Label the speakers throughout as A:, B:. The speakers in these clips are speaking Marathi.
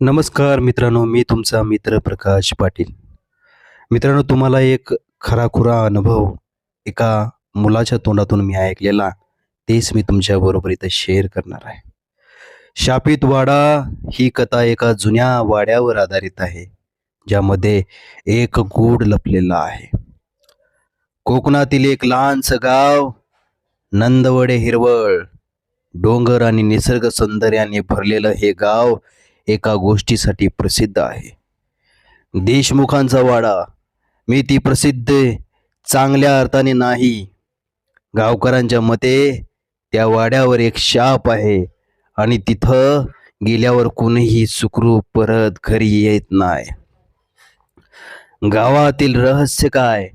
A: नमस्कार मित्रांनो मी तुमचा मित्र प्रकाश पाटील. मित्रांनो तुम्हाला एक खराखुरा अनुभव एका मुलाच्या तोंडातून मी ऐकलेला तेच मी तुमच्याबरोबर इथं शेअर करणार आहे. शापित वाडा ही कथा एका जुन्या वाड्यावर आधारित आहे ज्यामध्ये एक गूढ लपलेला आहे. कोकणातील एक लहानसं गाव नंदवडे हिरवळ. डोंगर आणि निसर्ग सौंदर्याने भरलेलं हे गाव एका गोष्टीसाठी प्रसिद्ध आहे. देशमुखांचा वाडा मी ती प्रसिद्ध चांगल्या अर्थाने नाही. गावकऱ्यांच्या मते त्या वाड्यावर एक शाप आहे आणि तिथं गेल्यावर कोणीही सुखरूप परत घरी येत नाही. गावातील रहस्य काय?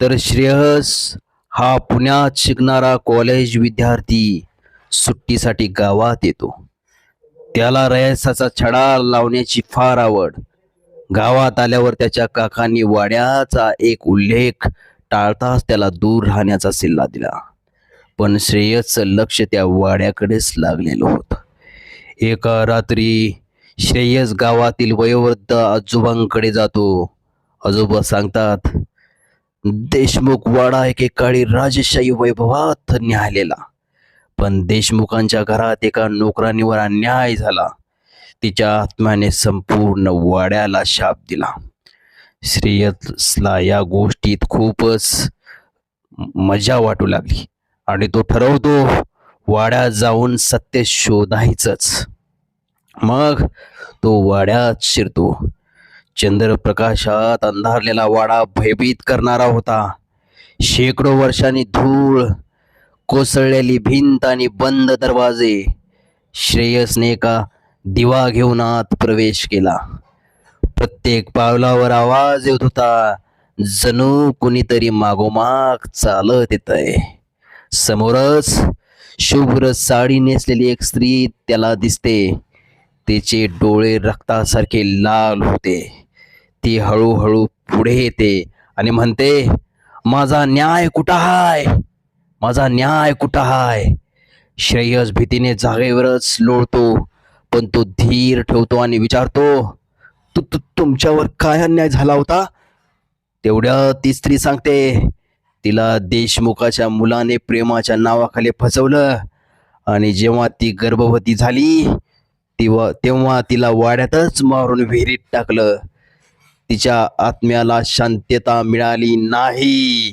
A: तर श्रेयस हा पुण्यात शिकणारा कॉलेज विद्यार्थी सुट्टीसाठी गावात येतो. त्याला रयसाचा छडा लावण्याची फार आवड. गावात आल्यावर त्याच्या काकांनी वाड्याचा एक उल्लेख टाळताच त्याला दूर राहण्याचा सल्ला दिला. पण श्रेयसचं लक्ष त्या वाड्याकडेच लागलेलं होतं. एका रात्री श्रेयस गावातील वयोवृद्ध आजोबांकडे जातो. आजोबा सांगतात देशमुख वाडा एकेकाळी राजशाही वैभवात न्याहलेला. पण देशमुखांच्या घरात एका नोकरानीवर अन्याय झाला. तिच्या आत्म्याने संपूर्ण वाड्याला शाप दिला. श्रेयसला या गोष्टीत खूपच मजा वाटू लागली आणि तो ठरवतो वाड्यात जाऊन सत्य शोधायचंच. मग तो वाड्यात शिरतो. चंद्रप्रकाशात अंधारलेला वाडा भयभीत करणारा होता. शेकडो वर्षांनी धूळ कोसळलेली भिंत आणि बंद दरवाजे. श्रेयसने एका दिवा घेऊन आत प्रवेश केला. प्रत्येक पावलावर आवाज येत होता जणू कुणीतरी मागोमाग चालत येत आहे समोरच शुभ्र साडी नेसलेली एक स्त्री त्याला दिसते. तिचे डोळे रक्तासारखे लाल होते. ती हळूहळू पुढे येते आणि म्हणते माझा न्याय कुठं आहे माझा न्याय कुठं हाय? श्रेयस भीतीने जागेवरच लोळतो पण तो धीर ठेवतो आणि विचारतो तु तु तुमच्यावर काय अन्याय झाला होता? तेवढ्या ती स्त्री सांगते तिला देशमुखाच्या मुलाने प्रेमाच्या नावाखाली फसवलं आणि जेव्हा ती गर्भवती झाली तेव्हा तेव्हा तिला वाड्यातच मारून विहिरीत टाकलं. तिच्या आत्म्याला शांतता मिळाली नाही.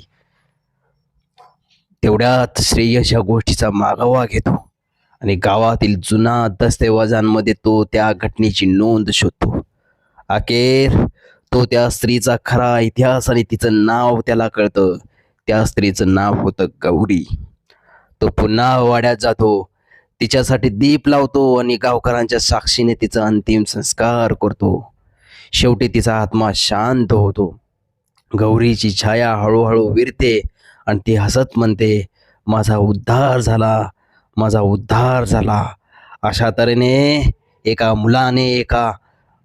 A: तेवढ्यात श्रेयस या गोष्टीचा मागोवा घेतो आणि गावातील जुना दस्तऐवजांमध्ये तो त्या घटनेची नोंद शोधतो. अखेर तो त्या स्त्रीचा खरा इतिहास आणि तिचं नाव त्याला कळतं. त्या स्त्रीचं नाव होतं गौरी. तो पुन्हा वाड्यात जातो. तिच्यासाठी दीप लावतो आणि गावकरांच्या साक्षीने तिचा अंतिम संस्कार करतो. शेवटी तिचा आत्मा शांत होतो. गौरीची छाया हळूहळू विरते. आणि ती हसत म्हणते माझा उद्धार झाला माझा उद्धार झाला. अशा तऱ्हेने एका मुलाने एका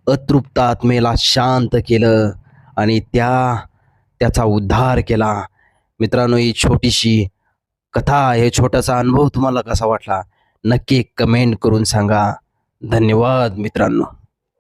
A: अतृप्त आत्मेला शांत केलं आणि त्या त्याचा उद्धार केला. मित्रांनो ही छोटीशी कथा हे छोटासा अनुभव तुम्हाला कसा वाटला नक्की कमेंट करून सांगा. धन्यवाद मित्रांनो.